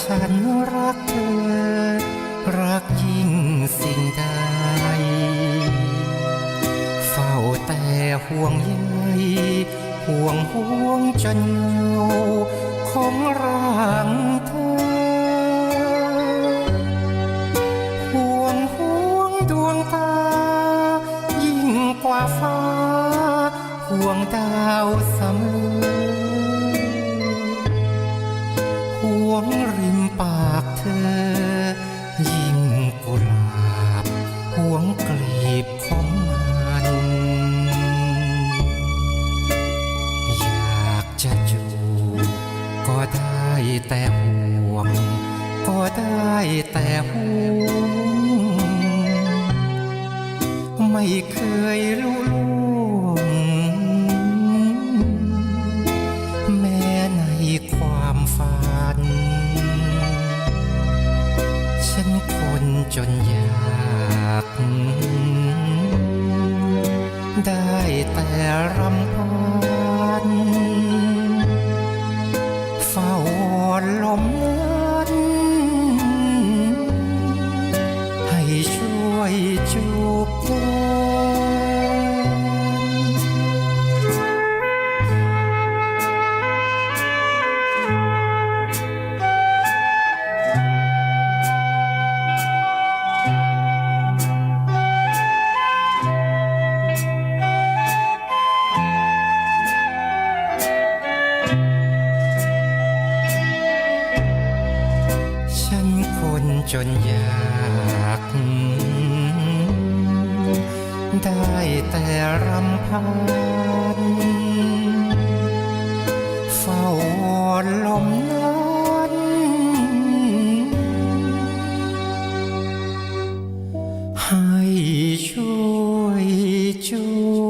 ฉันรักเธอ รักยิ่งสิ่งใด เฝ้าแต่ห่วงใยห่วงห่วงจนเงาของร่างเธอ ห่วงห่วงดวงตา ยิ่งกว่าฟ้า ห่วงดาวเสมอห่ วงริมปากเธอ ยิ่งกุหลาบห่วงกลีบของมัน อยากจะจูบก็ได้แต่ห่วง ก็ได้แต่ห่วง ไม่เคยรู้ ความฝัน ฉันคนจนอยาก ได้แต่รำพั คนจนอยาก ได้แต่รำพัน เฝ้าวอนลมนั้นให้ช่วยช่วย